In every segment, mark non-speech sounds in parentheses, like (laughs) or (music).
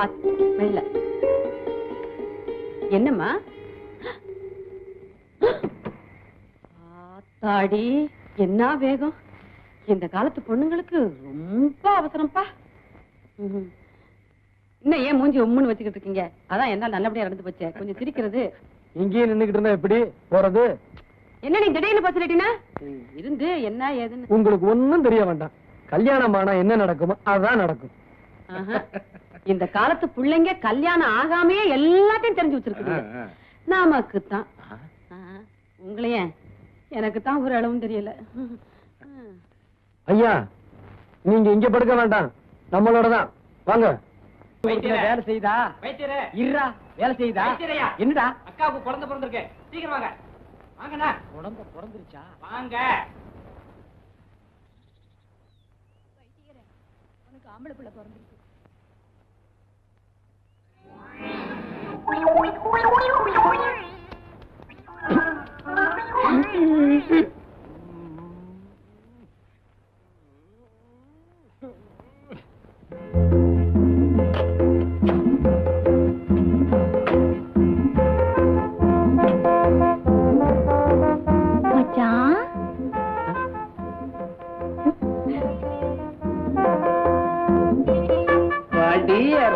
பாத்து மெல்ல. என்னம்மா? ஆத்தாடி என்ன வேகம்? இந்த காலத்து பொண்ணுங்களுக்கு ரொம்ப அவசரம்ப்பா. இன்னும் ஏன் மூஞ்சி உம்முன்னு வச்சுக்கிட்டு இருக்கீங்க? அதான் என்ன நல்லபடியா நடந்து போச்சே. கொஞ்சம் சிரிக்கிறது. இங்கேயே நின்னுகிட்டு இருந்தா எப்படி? போறது? என்ன நீ திடீர்னு பசிலிட்டினா? இருந்து என்ன ஏதுன்னு. உங்களுக்கு ஒண்ணும் தெரிய வேண்டாம். கல்யாணம் ஆனா என்ன நடக்குமோ அதான் நடக்கும். இந்த காலத்து பிள்ளைங்க கல்யாணம் ஆகாமையே எல்லாத்தையும் தெரிஞ்சு வச்சிருக்குது. நமக்கு தான் உங்களையே. எனக்கு தான் ஒரு அளவும் தெரியல. ஐயா நீங்க இங்க படுக்க வேண்டாம். நம்மளோட தான் வாங்க வேலை செய்தா இருடா வேலை செய்தா. என்னடா? அக்காவுக்கு குழந்தை பிறந்திருக்கு. சீக்கிரம் வாங்க. வாங்கண்ணா. உடம்ப பிறந்துருச்சா? வாங்க. மச்சான் வடிய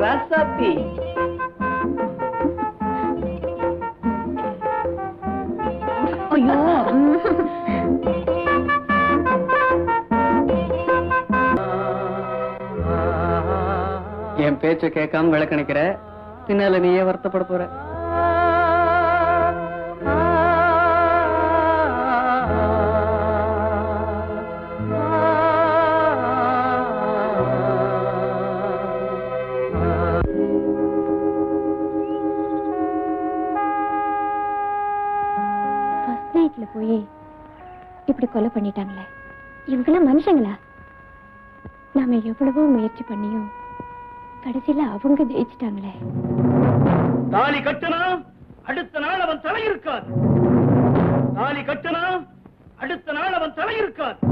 ரசத்தி ஐயோ. என் பேச்ச கேட்காம விளக்கணிக்கிற பின்னால நீயே வருத்தப்பட போற. கொலை பண்ணிட்டாங்களே. இவங்கெல்லாம் மனுஷங்களா? நாம எவ்வளவோ முயற்சி பண்ணியும் கடைசியில அவங்க ஜெயிச்சிட்டாங்களே. தாலி கட்டினா அடுத்த நாள் அவன் தலை இருக்காது தாலி கட்டினா அடுத்த நாள் அவன் தலை இருக்காது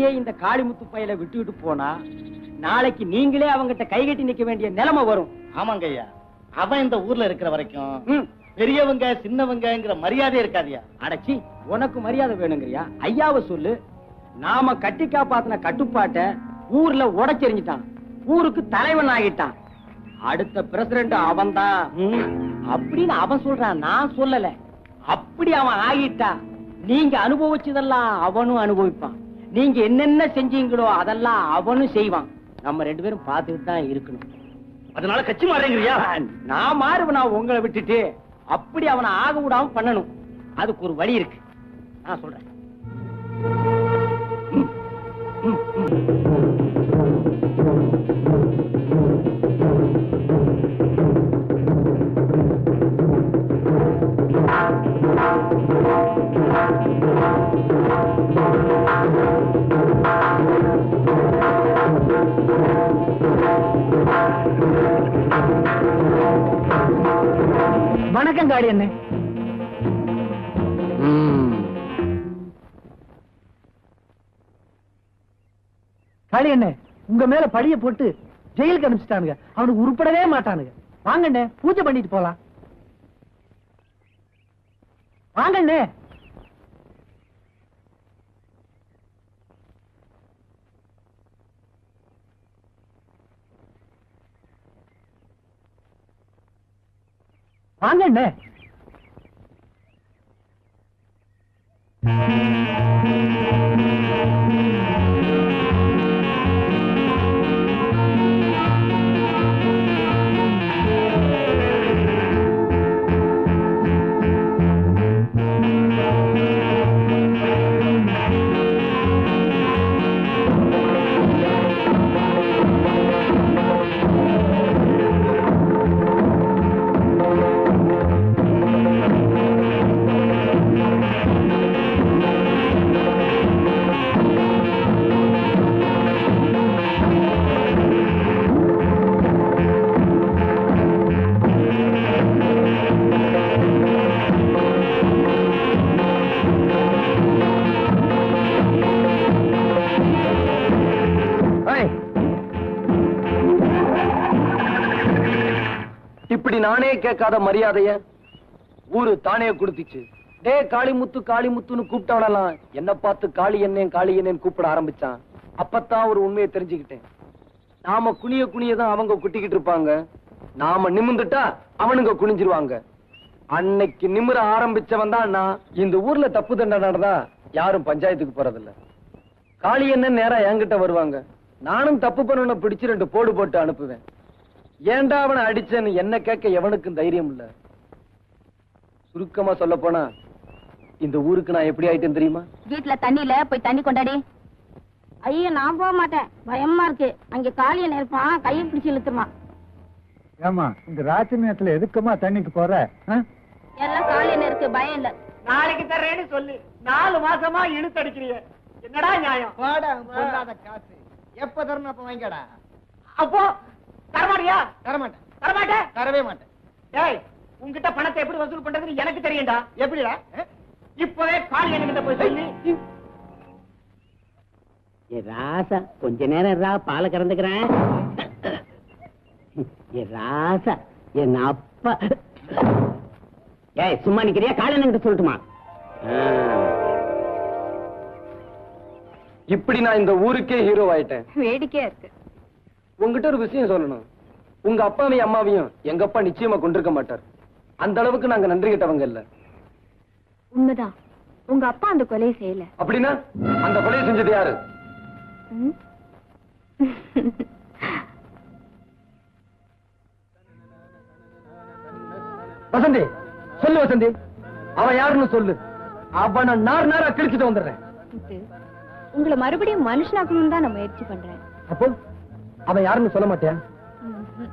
இப்படியே இந்த காளிமுத்து பையல விட்டுவிட்டு போனா நாளைக்கு நீங்களே அவங்கிட்ட கைகட்டி நிக்க வேண்டிய நிலைமை வரும். ஆமாங்க ஐயா. அவன் இந்த ஊர்ல இருக்கிற வரைக்கும். பெரியவங்க சின்னவங்கங்கிற மரியாதை இருக்காதியா அடச்சி உனக்கு மரியாதை வேணுங்கிறியா? ஐயாவை சொல்லு. நாம கட்டி காப்பாத்தின கட்டுப்பாட்டை ஊர்ல உடைச்செறிஞ்சிட்டான். ஊருக்கு தலைவன் ஆகிட்டான். அடுத்த பிரசிடண்ட் அவன்தான் ம், அப்படின்னு அவன் சொல்றான் நான் சொல்லல. அப்படி அவன் ஆகிட்டா நீங்க அனுபவிச்சதெல்லாம் அவனும் அனுபவிப்பான். நீங்க என்னென்ன செஞ்சீங்களோ அதெல்லாம் அவனும் செய்வான். நம்ம ரெண்டு பேரும் பார்த்துட்டு தான் இருக்கணும். அதனால கட்சி மாறேங்கிறியா நான் மாறுவனா உங்களை விட்டுட்டு? அப்படி அவனை ஆக விடாம பண்ணணும். அதுக்கு ஒரு வழி இருக்கு. நான் சொல்றேன். வணக்கம் காடி என்ன காளி என்ன உங்க மேல பழிய போட்டு ஜெயிலுக்கு அனுப்பிச்சிட்டானுங்க. அவனுக்கு உருப்படவே மாட்டானுங்க. வாங்கண்ணே பூஜை பண்ணிட்டு போலாம். வாங்கண்ணே. வாங்க என்ன Thank you. நானே கேட்காத மரியாதைய? ஊரு தானே கொடுத்துச்சு. டே காளிமுத்து காளிமுத்துன்னு கூப்பிட்டவனெல்லாம் என்ன பார்த்து காளி என்னேன் காளி என்னேன்னு கூப்பிட ஆரம்பிச்சான். அப்பத்தான் ஒரு உண்மையை தெரிஞ்சுக்கிட்டேன். நாம குனிய குனியதான் அவங்க குட்டிக்கிட்டு இருப்பாங்க. நாம நிமிந்துட்டா அவனுங்க குனிஞ்சிருவாங்க. அன்னைக்கு நிமிர ஆரம்பிச்சவன் தான் நான். இந்த ஊர்ல தப்பு தண்டனை நடந்தா யாரும் பஞ்சாயத்துக்கு போறதில்ல. காளி என்ன நேரா என்கிட்ட வருவாங்க. நானும் தப்பு பண்ணவன பிடிச்சு ரெண்டு போடு போட்டு அனுப்புவேன். ஏன்டா அவனை அடிச்சேன்னு என்ன கேட்க எவனுக்கும் தைரியம் இல்ல? சுருக்கமா சொல்ல போனா இந்த ஊருக்கு நான் எப்படி ஆயிட்டேன் தெரியுமா? வீட்டுல தண்ணியில போய் தண்ணி கொண்டாடி. ஐயோ நான் போக மாட்டேன். பயமா இருக்கு. அங்க காளியன் இருப்பான் கையை பிடிச்சு இழுத்துருவான். ஏமா இந்த ராத்திரி நேரத்துல எதுக்குமா தண்ணிக்கு போற? எல்லாம் காளியன் இருக்கு பயம் இல்ல. நாளைக்கு தர்றேன்னு சொல்லு. நாலு மாசமா இழுத்தடிக்கிறீங்க என்னடா நியாயம்? காசு. எப்ப தரணும் அப்ப வாங்கிக்கடா? அப்போ தரமாட்டியா? தரமாட்டேன். தரமாட்டேன் தரவே மாட்டேன். ஏய் உன்கிட்ட பணத்தை எப்படி வசூல் பண்றதுன்னு எனக்கு தெரியும்டா. எப்படிடா? இப்பவே காளி என்கிட்ட போய் சொல்லி. ராசா கொஞ்ச நேரம் ரா பாலை கறந்துக்கிறேன். ராசா என் அப்பா. ஏய் சும்மா நிக்கிறியா? காலையில சொல்லட்டுமா? இப்படி நான் இந்த ஊருக்கே ஹீரோ ஆயிட்டேன். வேடிக்கையா இருக்கு. உங்ககிட்ட ஒரு விஷயம் சொல்லணும். உங்க அப்பாவையும் அம்மாவையும் எங்க அப்பா நிச்சயமா கொண்டிருக்க மாட்டார். அந்த அளவுக்கு நாங்க நன்றி கிட்டவங்க இல்ல. உண்மைதான். உங்க அப்பா அந்த கொலையை செய்யல. அப்படின்னா அந்த கொலையை செஞ்சது யாரு? வசந்தி சொல்லு வசந்தி. அவன் யாருன்னு சொல்லு. அவனை நார் நாரா கிழிச்சிட்டு வந்துடுறேன். உங்களை மறுபடியும் மனுஷனாக்கணும்னு தான் நான் முயற்சி பண்றேன். அப்போ? அவன் யாருன்னு சொல்ல ம்ஹும்.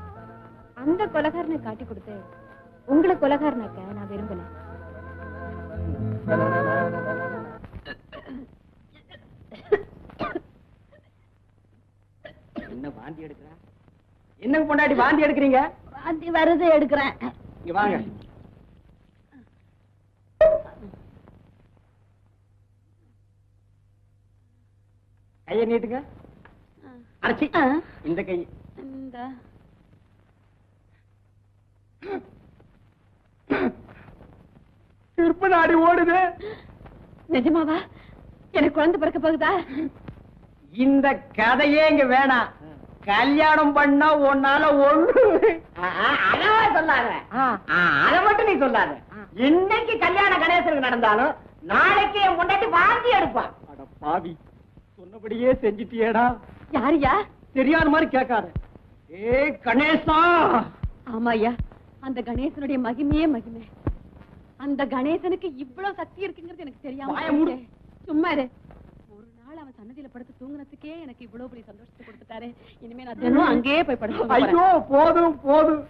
அந்த கொலகாரனை காட்டி கொடுத்து உங்களை கொலகாரனாக்க நான் விரும்பல. என்ன வாந்தி எடுக்கிறா? என்ன பொண்டாட்டி வாந்தி எடுக்கிறீங்க? வாந்தி வருது எடுக்கிறேன். இங்க வாங்க. கைய நீட்டுங்க. அரைச்சி. இந்த கை. இந்த. திருப்ப நாடி ஓடுது. நிஜமாவா? எனக்கு குழந்தை பிறக்க போகுதா? இந்த கதையே இங்க வேணாம். கல்யாணம் பண்ணா உன்னால ஒண்ணு அதவா சொல்லாத. அத மட்டும் நீ சொல்லாத. இன்னைக்கு கல்யாண கணேசனுக்கு நடந்தாலும் நாளைக்கு என் முன்னாடி வாந்தி எடுப்பான். அட பாவி. சொன்னபடியே செஞ்சிட்டியேடா. யாருயா தெரியாத மாதிரி கேட்காத. ஏ கணேசா! ஆமா ஐயா அந்த கணேசனுடைய மகிமையே மகிமை. அந்த கணேசனுக்கு இவ்வளவு சக்தி இருக்குங்கிறது எனக்கு தெரியாம. சும்மா இரு. ஒரு நாள் அவன் சன்னதியில படுத்து தூங்குனதுக்கே எனக்கு இவ்வளவு பெரிய சந்தோஷத்தை கொடுத்துட்டாரு. இனிமே நான் தினம் அங்கேயே போய் படுத்து ஐயோ போதும் போதும்.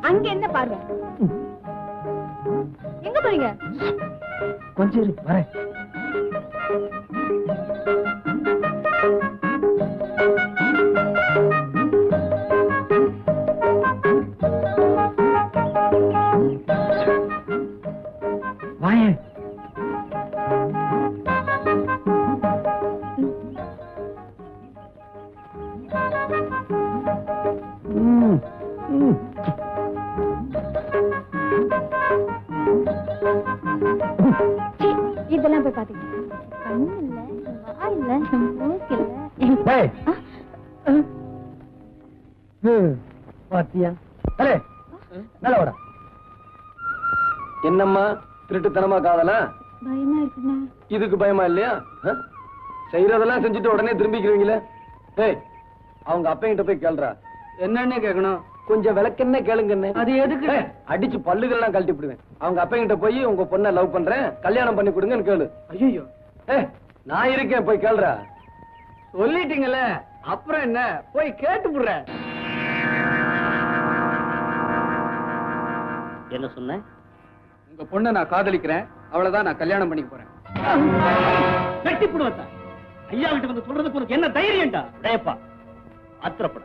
அங்க என்ன பார்வை? எங்க போறீங்க? கொஞ்சம் வரேன். என்னம்மா திருட்டுத்தனமா காதலா? பயமா இருக்குண்ணா. இதுக்கு பயமா இல்லையா? செய்யறதெல்லாம் செஞ்சுட்டு உடனே திரும்பிக்கிறீங்களே? ஏய் அவங்க அப்பங்கிட்ட போய் கேளுடா என்னன்னு கேட்கணும்? கொஞ்சம் விளக்கென்ன கேளுங்கன்னு அது எதுக்கு? அடிச்சு பல்லுகள்லாம் கழட்டி விடுவேன் அவங்க அப்பங்கிட்ட போய் உங்க பொண்ணை லவ் பண்றேன் கல்யாணம் பண்ணி கொடுங்கன்னு கேளு. ஐயோ ஏ நான் இருக்கேன் போய் கேளுடா சொல்லிட்டீங்கல்ல அப்புறம் என்ன? போய் கேட்டு விடுறேன் என்ன சொன்ன? உங்க பொண்ணை நான் காதலிக்கிறேன். அவ்வளவுதான் நான் கல்யாணம் பண்ணிக்க போறேன். கட்டி போடுவதா ஐயா கிட்ட வந்து சொல்றதுக்கு உனக்கு என்ன தைரியம்டா? உடையப்பா ஆத்திரப்பட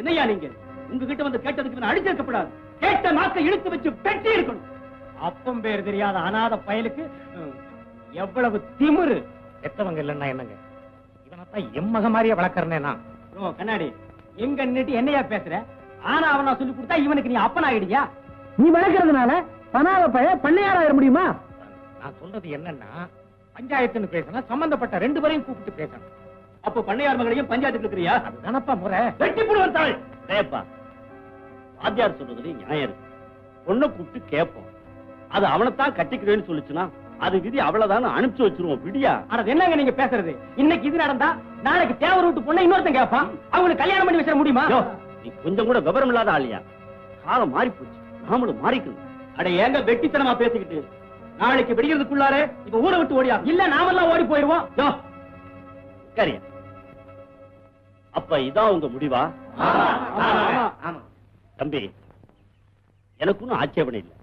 என்னையா நீங்க? உங்ககிட்ட வந்து கேட்டதுக்கு அடிச்சிருக்கப்படாது. கேட்ட நாக்கை இழுத்து வச்சு பெட்டி இருக்கணும். அப்பம் பேர் தெரியாத அனாதை பயலுக்கு எவ்வளவு திமிரு. எத்தவங்க இல்லைன்னா என்னங்க? இவனத்தான் எம்மக மாதிரியே வளர்க்கறனேனா ஓ, கண்ணாடி எங்க நின்னுட்டு என்னையா பேசுற? ஆனா அவனா சொல்லி கொடுத்தா இவனுக்கு நீ அப்பனாயிடுயா நீ வளர்க்கறதுனால பனாவ பழைய பண்ணையாராயிர முடியுமா? நான் சொல்றது என்னன்னா பஞ்சாயத்துன்னு பேசினா சம்பந்தப்பட்ட ரெண்டு பேரையும் கூப்பிட்டு பேசணும். அப்ப பண்ணையார் மகளையும் பஞ்சாயத்துக்கு இருக்கிறியா? அதுதானப்பா முறை. வெட்டி போடுவான் தாள் டேப்பா வாத்தியார் சொல்றதுல நியாயம் இருக்கு. பொண்ணை கூப்பிட்டு கேட்போம் அது அவனைத்தான் கட்டிக்கிறேன்னு சொல்லுச்சுன்னா அது விதி அவ்வளவுதான் அனுப்பிச்சு வச்சிருவோம் விடியா? ஆனா என்னங்க நீங்க பேசுறது? இன்னைக்கு இது நடந்தா நாளைக்கு தேவர் விட்டு பொண்ணை இன்னொருத்தன் கேட்பான் அவங்களுக்கு கல்யாணம் பண்ணி வச்சிட முடியுமா? நீ கொஞ்சம் கூட விவரம் இல்லாத ஆளியா? காலம் மாறி போச்சு நாமளும் மாறிக்கணும். அட ஏங்க வெட்டித்தனமா பேசிக்கிட்டு? நாளைக்கு விடிகிறதுக்குள்ளாரே இப்ப ஊரை விட்டு ஓடியா? இல்ல நாமெல்லாம் ஓடி போயிருவோம். யோ, சரியா அப்ப இதான் உங்க முடிவா? தம்பி எனக்கு ஒன்றும் ஆட்சேபனை இல்லை.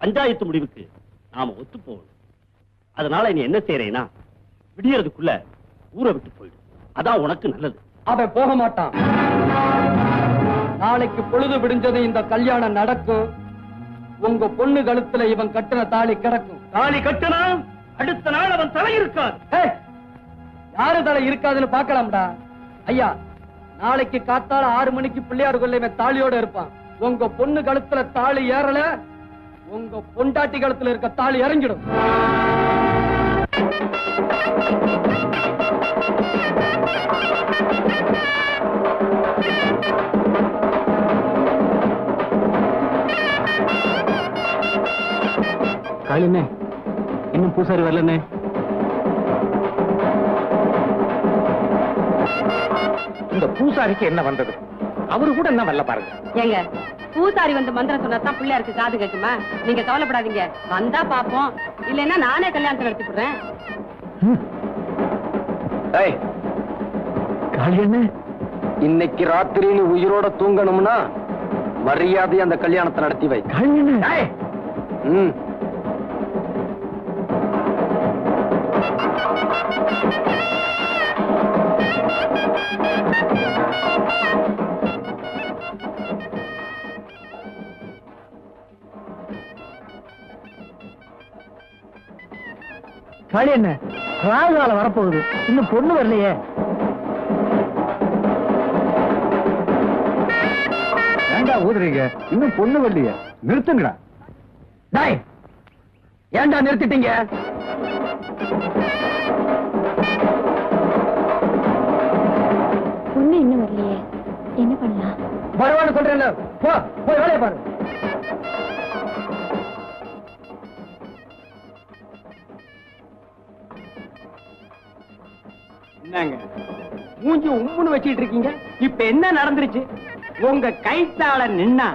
பஞ்சாயத்து முடிவுக்கு நாம ஒத்து போகணும். அதனால நீ என்ன செய்யறேன்னா விடியறதுக்குள்ள ஊரை விட்டு போயிடு. அதான் உனக்கு நல்லது. அவன் போக மாட்டான். நாளைக்கு பொழுது விடிஞ்சது இந்த கல்யாணம் நடக்கும். உங்க பொண்ணு கழுத்துல இவன் கட்டின தாலி கிடக்கும். தாலி கட்டினா அடுத்த நாள் அவன் தலை இருக்காது. யாரு தலை இருக்காதுன்னு பார்க்கலாம்டா. ஐயா நாளைக்கு காத்தால ஆறு மணிக்கு பிள்ளையார் கொள்ள இவன் தாலியோட இருப்பான். உங்க பொண்ணு கழுத்துல தாலி ஏறல உங்க பொண்டாட்டி கழுத்துல இருக்க தாலி இறங்கிடும். காளினே இன்னும் பூசாரி வரலண்ணே இந்த பூசாரிக்கு என்ன வந்தது? அவரு கூட என்ன வரல பாருங்க. ஏங்க பூசாரி வந்து மந்திரம் சொன்னா தான் பிள்ளையாருக்கு காது கேட்குமா? நீங்க கவலைப்படாதீங்க. வந்தா பாப்போம் இல்லைன்னா நானே கல்யாணத்தை நடத்தி விடுறேன் இன்னைக்கு ராத்திரி நீ உயிரோட தூங்கணும்னா மரியாதை அந்த கல்யாணத்தை நடத்தி வை. காளியண்ணே ம் காளியண்ணே ராகு காலம் வரப்போகுது. இன்னும் பொண்ணு வரலையே. ஏண்டா ஊதுறீங்க? இன்னும் பொண்ணு வரலையே. நிறுத்துங்கடா. டேய் ஏன்டா நிறுத்திட்டீங்க? பொண்ணு இன்னும் வரலையே. என்ன பண்ணலாம்? வருவான்னு சொல்றேன்ல. போ போய் வேலையை பாரு. என்னங்க? மூஞ்சி உம்முன்னு வச்சிட்டு இருக்கீங்க இப்ப என்ன நடந்துருச்சு? உங்க கைத்தால நின்னா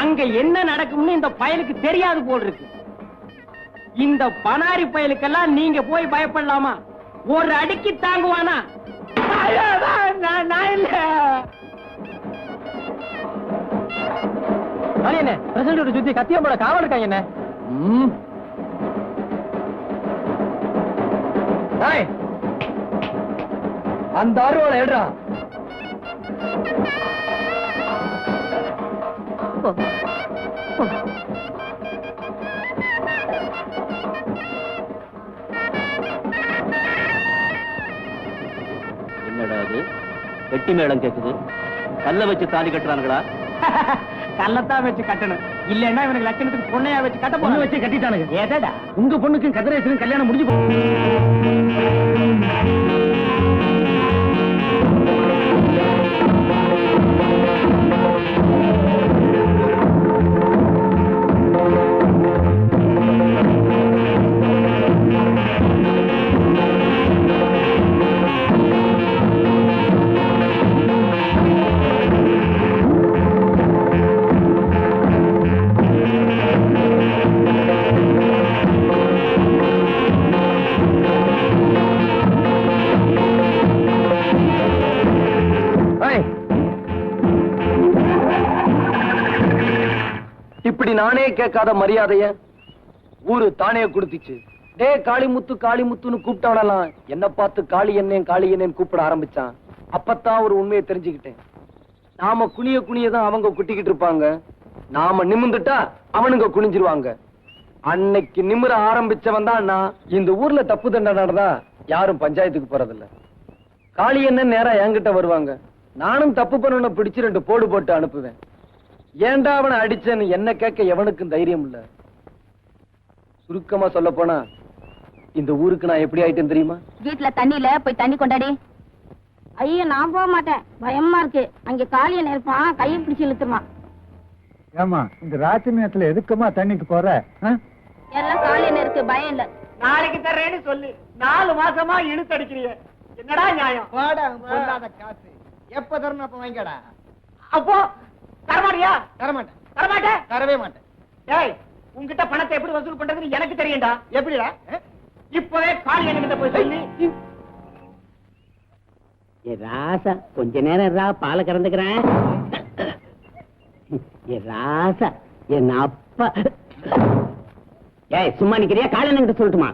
அங்க என்ன நடக்கும்னு இந்த பயலுக்கு தெரியாது போல் இருக்கு இந்த பனாரி பயலுக்கெல்லாம் நீங்க போய் பயப்படலாமா? ஒரு அடிக்கு தாங்குவானா? ஐயோ, நான் நான் இல்ல. காளியண்ணே பிரசிடண்ட் சுத்தி கத்தியம்போட காவல் இருக்காங்க என்ன? அந்த அருவாளை எடுறா என்னடா அது வெட்டி மேளம் கேக்குது. கல்ல வச்சு தாலி கட்டுறானுங்களா? (laughs) கல்லத்தான் வச்சு கட்டணும். இல்லன்னா இவனுக்கு லட்சணத்துக்கு பொண்ணையா வச்சு கட்ட பொண்ணு வச்சு கட்டிட்டானுங்க. எதடா? உங்க பொண்ணுக்கும் கதிரேசனும் கல்யாணம் முடிஞ்சு போ- நானே கேட்காத மரியாதைய? ஊரு தானே கொடுத்துச்சு. டே காளிமுத்து காளிமுத்துன்னு கூப்பிட்டவனெல்லாம் என்ன பார்த்து காளி என்னேன் காளி என்னேன்னு கூப்பிட ஆரம்பிச்சான். அப்பத்தான் ஒரு உண்மையை தெரிஞ்சுக்கிட்டேன். நாம குனிய குனியதான் அவங்க குட்டிக்கிட்டு இருப்பாங்க. நாம நிமிந்துட்டா அவனுங்க குனிஞ்சிருவாங்க. அன்னைக்கு நிமிர ஆரம்பிச்சவன் தான் நான். இந்த ஊர்ல தப்பு தண்டை நடந்தா யாரும் பஞ்சாயத்துக்கு போறதில்ல. காளி என்ன நேரா என்கிட்ட வருவாங்க. நானும் தப்பு பண்ணவனை பிடிச்சு ரெண்டு போடு போட்டு அனுப்புவேன். ஏன்டா அவனை அடிச்சேன்னு என்ன கேட்க எவனுக்கும் தைரியம் இல்ல? சுருக்கமா சொல்ல போனா இந்த ஊருக்கு நான் எப்படி ஆயிட்டேன் தெரியுமா? வீட்டுல தண்ணியில போய் தண்ணி கொண்டாடி. ஐயோ நான் போக மாட்டேன். பயமா இருக்கு. அங்க காளியன் இருப்பான் கையை பிடிச்சு இழுத்துருவான். ஏமா இந்த ராத்திரி நேரத்துல எதுக்குமா தண்ணிக்கு போற? எல்லாம் காளியன் இருக்கு பயம் இல்ல. நாளைக்கு தர்றேன்னு சொல்லு. நாலு மாசமா இழுத்து அடிக்கிறீங்க என்னடா நியாயம்? பொல்லாத காசு. எப்ப தரணும் அப்ப வாங்கிக்கடா? அப்போ தரமாட்டியா? தரமாட்டேன். தரமாட்டே? தரவே மாட்டேன். டேய் உன்கிட்ட பணத்தை எப்படி வசூல் பண்றதுன்னு எனக்கு தெரியும்டா. எப்படிடா? இப்பவே காளி என்கிட்ட போய் சொல்லி. ஏ ராசா கொஞ்ச நேரம் இருடா பாலை கறந்துக்கிறேன். ஏ ராசா என் அப்பா. ஏய் சும்மா நிக்கிறியா? காலையில சொல்லட்டுமா?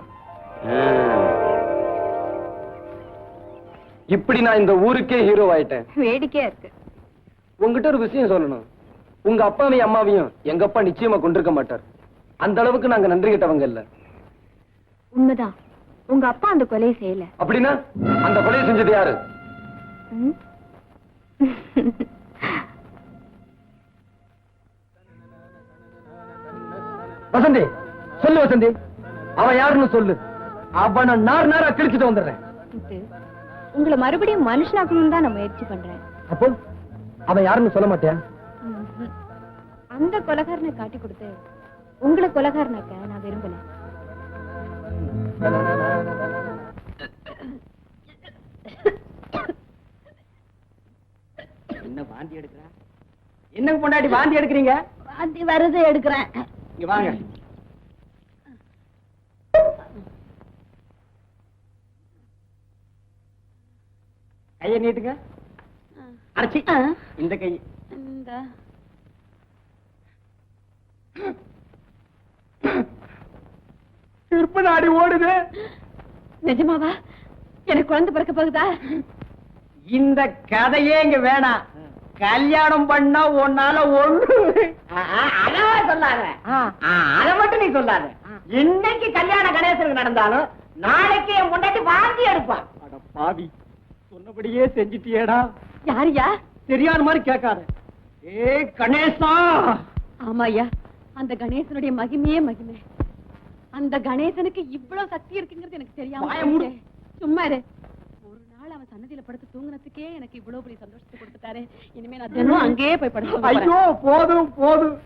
இப்படி நான் இந்த ஊருக்கே ஹீரோ ஆயிட்டேன். வேடிக்கையா இருக்கு. உங்ககிட்ட ஒரு விஷயம் சொல்லணும். உங்க அப்பாவையும் அம்மாவையும் எங்க அப்பா நிச்சயமா கொண்டிருக்க மாட்டார். அந்த அளவுக்கு நாங்க நன்றி கிட்டவங்க இல்ல. உண்மைதான். உங்க அப்பா அந்த கொலையை செய்யல. அப்படின்னா அந்த கொலையை செஞ்சது யாரு? வசந்தி சொல்லு வசந்தி. அவன் யாருன்னு சொல்லு. அவனை நார் நாரா கிழிச்சிட்டு வந்துடுறேன். உங்களை மறுபடியும் மனுஷனாக்கணும்னு தான் நான் முயற்சி பண்றேன். அப்போ? அவன் யாருன்னு சொல்ல ம்ஹும். அந்த கொலகாரனை காட்டி கொடுத்து உங்களை கொலகாரனாக்க நான் விரும்பல. என்ன வாந்தி எடுக்கிறா? என்னங்க பொண்டாட்டி வாந்தி எடுக்கிறீங்க? வாந்தி வருது எடுக்கிறேன். இங்க வாங்க. கைய நீட்டுங்க. அரைச்சி. இந்த கை. இந்த. திருப்ப நாடி ஓடுது. நிஜமாவா? எனக்கு குழந்தை பிறக்க போகுதா? இந்த கதையே இங்க வேணாம். கல்யாணம் பண்ணா உன்னால ஒண்ணு அதவா சொல்லாத. அத மட்டும் நீ சொல்லாத. இன்னைக்கு கல்யாண கணேசனுக்கு நடந்தாலும் நாளைக்கு என் முன்னாடி வாந்தி எடுப்பான் அட பாவி. சொன்னபடியே செஞ்சிட்டியேடா. யாருயா தெரியாத மாதிரி கேட்காத. ஏ கணேசா! ஆமாய்யா. அந்த கணேசனுடைய மகிமையே மகிமை. அந்த கணேசனுக்கு இவ்வளவு சக்தி இருக்குங்கிறது எனக்கு தெரியாம. சும்மா இரு. ஒரு நாள் அவன் சன்னதியில படுத்து தூங்குனதுக்கே எனக்கு இவ்வளவு பெரிய சந்தோஷத்தை கொடுத்துட்டாரு. இனிமே நான் தினம் அங்கேயே போய் படுத்து ஐயோ போதும் போதும்.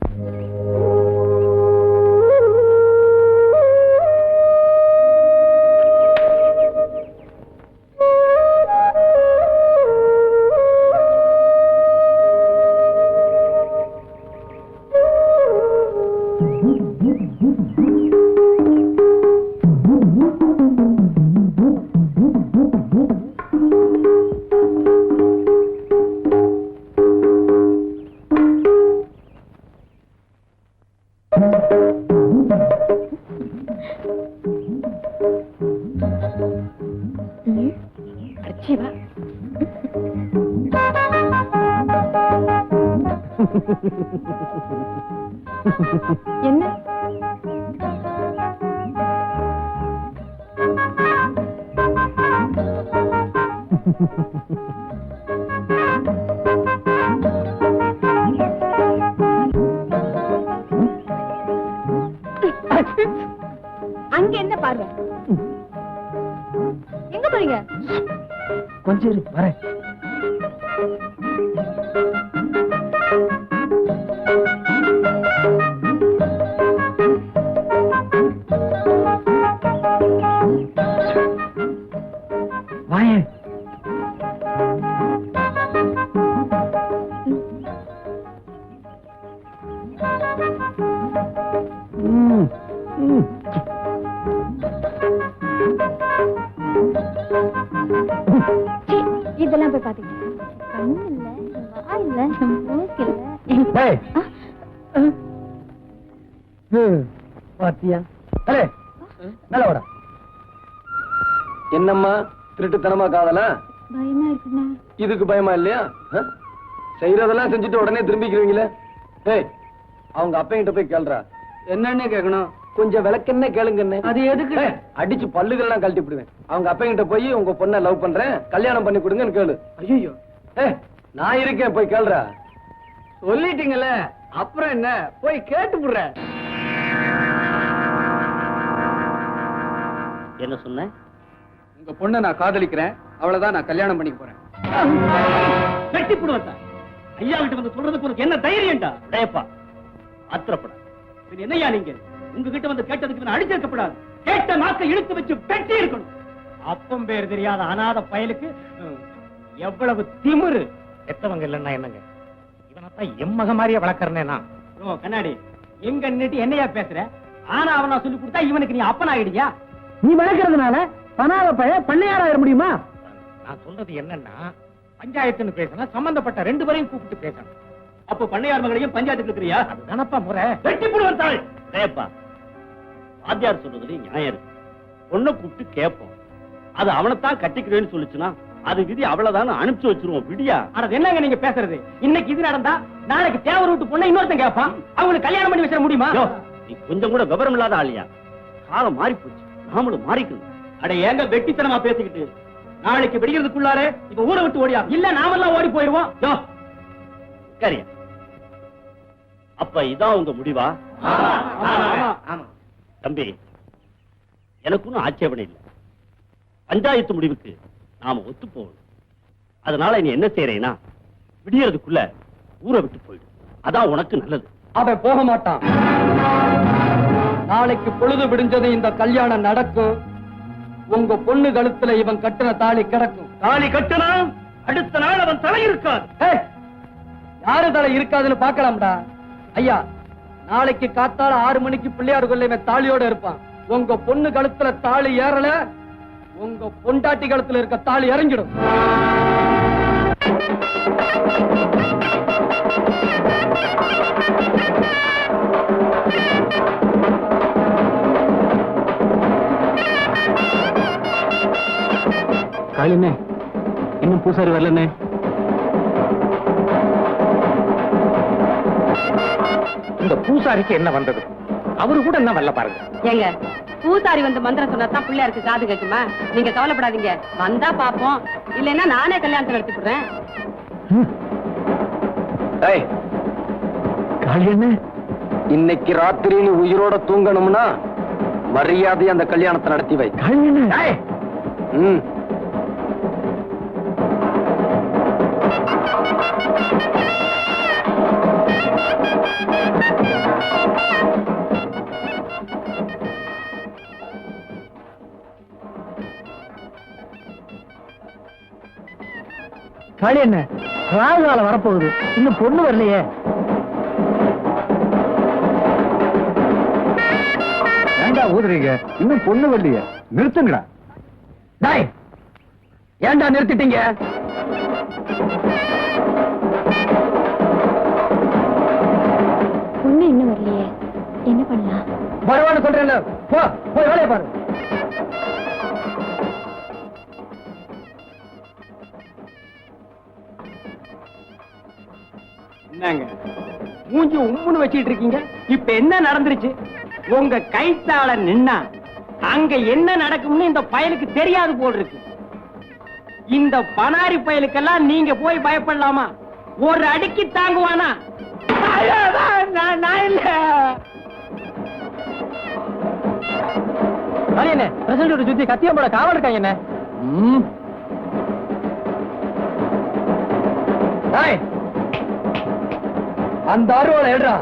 பாருங்க எங்க போறீங்க? கொஞ்சம் வரேன். மேல வாடா. என்னம்மா திருட்டுத்தனமா காதலா? பயமா இருக்குண்ணா. இதுக்கு பயமா இல்லையா? செய்யறதெல்லாம் செஞ்சுட்டு உடனே திரும்பிக்கிறீங்களே? ஏய் அவங்க அப்பங்கிட்ட போய் கேளுடா என்னன்னு கேட்கணும் கொஞ்சம் விளக்கென்ன கேளுங்கண்ணே. அது எதுக்கு? அடிச்சு பல்லுகள்லாம் கழட்டி விடுவேன். அவங்க அப்பங்கிட்ட போய் உங்க பொண்ணை லவ் பண்றேன். கல்யாணம் பண்ணி கொடுங்கன்னு கேளு. ஐயோ ஏய் நான் இருக்கேன் போய் கேளுடா சொல்லிட்டீங்கல்ல அப்புறம் என்ன? போய் கேட்டு விடுறேன் என்ன சொன்ன? உங்க பொண்ணை நான் காதலிக்கிறேன். அவ்வளவுதான் நான் கல்யாணம் பண்ணிக்க போறேன். வெட்டி போடுவேன் ஐயா கிட்ட வந்து சொல்றதுக்கு உனக்கு என்ன தைரியம்டா டேப்பா ஆத்திரப்பட என்னையா நீங்க? உங்ககிட்ட வந்து கேட்டதுக்கு நான் அடிச்சிருக்கப்படாது. கேட்ட நாக்கை இழுத்து வச்சு பெட்டி இருக்கணும். அப்பம் பேர் தெரியாத அனாத பயலுக்கு எவ்வளவு திமிரு. எத்தவங்க இல்லைன்னா என்னங்க? இவனைத்தான் எம்மக மாதிரியே வளர்க்கறனே நான். ஓ கண்ணாடி எங்க நின்னுட்டு என்னையா பேசுற? ஆனா அவனா சொல்லி கொடுத்தா இவனுக்கு நீ அப்பன் ஆயிடுயா நீ வளர்க்கறதுனால பணாத பழைய பண்ணையாராயிர முடியுமா? நான் சொல்றது என்னன்னா பஞ்சாயத்துன்னு பேசினா சம்பந்தப்பட்ட ரெண்டு பேரையும் கூப்பிட்டு பேசணும். அப்ப பண்ணையார் மகளையும் பஞ்சாயத்துக்கு இருக்கிறியா? அதுதானப்பா முறை. வெட்டி போடுவேன் தாள் டேப்பா வாத்தியார் சொல்றதுல நியாயம் இருக்கு. பொண்ணை கூப்பிட்டு கேட்போம் அது அவனைத்தான் கட்டிக்கிறேன்னு சொல்லுச்சுன்னா அது விதி அவ்வளவுதான் அனுப்பிச்சு வச்சிருவோம் விடியா? ஆனா என்னங்க நீங்க பேசுறது? இன்னைக்கு இது நடந்தா நாளைக்கு தேவர் விட்டு பொண்ணை இன்னொருத்தன் கேட்பான் அவங்களுக்கு கல்யாணம் பண்ணி வச்சிட முடியுமா? நீ கொஞ்சம் கூட விவரம் இல்லாத ஆளியா? காலம் மாறி போச்சு நாமளும் மாறிக்கணும் அட ஏங்க வெட்டித்தனமா பேசிக்கிட்டு. நாளைக்கு வெடிக்கிறதுக்குள்ளார இப்ப ஊரை விட்டு ஓடியா? இல்ல நாமெல்லாம் ஓடி போயிருவோம். யோ, உட்காரியா அப்ப இதான் உங்க முடிவா? தம்பி எனக்கு ஒன்றும் ஆட்சேபனை இல்லை. பஞ்சாயத்து முடிவுக்கு நாம ஒத்து போகணும். அதனால நீ என்ன செய்யறேன்னா விடியறதுக்குள்ள ஊரை விட்டு போயிடு. அதான் உனக்கு நல்லது. அவன் போக மாட்டான். நாளைக்கு பொழுது விடிஞ்சது இந்த கல்யாணம் நடக்கும். உங்க பொண்ணு கழுத்துல இவன் கட்டின தாலி கிடக்கும். தாலி கட்டினா அடுத்த நாள் அவன் தலை இருக்காது. யாரு தலை இருக்காதுன்னு பாக்கலாம்டா ஐயா நாளைக்கு காத்தால ஆறு மணிக்கு பிள்ளையார் கொள்ள இவன் தாலியோட இருப்பான். உங்க பொண்ணு கழுத்துல தாலி ஏறல உங்க பொண்டாட்டி கழுத்துல இருக்க தாலி இறங்கிடும். காளினே இன்னும் பூசாரி வரலண்ணே. இந்த பூசாரிக்கு என்ன வந்தது? அவரு கூட என்ன வரல பாருங்க. ஏங்க பூசாரி வந்து மந்திரம் சொன்னா தான் பிள்ளையாருக்கு காது கேட்குமா? நீங்க கவலைப்படாதீங்க. வந்தா பாப்போம். இல்லைன்னா நானே கல்யாணத்தை நடத்தி விடுறேன். ஏய் காளியண்ணே. இன்னைக்கு ராத்திரி நீ உயிரோட தூங்கணும்னா மரியாதை அந்த கல்யாணத்தை நடத்தி வை. காளியண்ணே. ம். காளியண்ணே ராகு காலம் வரப்போகுது. இன்னும் பொண்ணு வரலையே. ஏண்டா ஊதுறீங்க? இன்னும் பொண்ணு வரலையே. நிறுத்துங்கடா. டேய் ஏன்டா நிறுத்திட்டீங்க? பொண்ணு இன்னும் வரலையே. என்ன பண்ணலாம்? வருவான்னு சொல்றேன்ல. போ போய் வேலையை பாரு. என்னங்க? மூஞ்சி உம்முன்னு வச்சிட்டு இருக்கீங்க? இப்ப என்ன நடந்துருச்சு? உங்க கைத்தால நின்னா அங்க என்ன நடக்கும்னு இந்த பயலுக்கு தெரியாது போல் இருக்கு இந்த பனாரி பயலுக்கெல்லாம் நீங்க போய் பயப்படலாமா? ஒரு அடிக்கு தாங்குவானா? நான் இல்ல. என்ன பிரசிடண்ட் சுத்தி கத்தியம் போட காவல் இருக்காங்க என்ன? அந்த அருவாளை எடுறா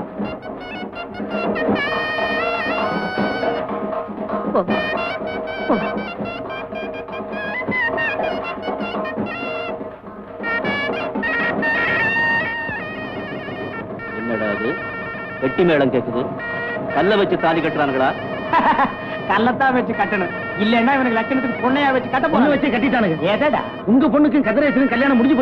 என்னடா அது வெட்டி மேளம் கேக்குது. கல்ல வச்சு தாலி கட்டுறானுங்களா? (laughs) கல்லத்தான் வச்சு கட்டணும். இல்லன்னா இவனுக்கு லட்சணத்துக்கு பொண்ணையா வச்சு கட்ட பொண்ணு வச்சு கட்டிட்டானுங்க. எதடா? உங்க பொண்ணுக்கும் கதிரேசனும் கல்யாணம் முடிஞ்சு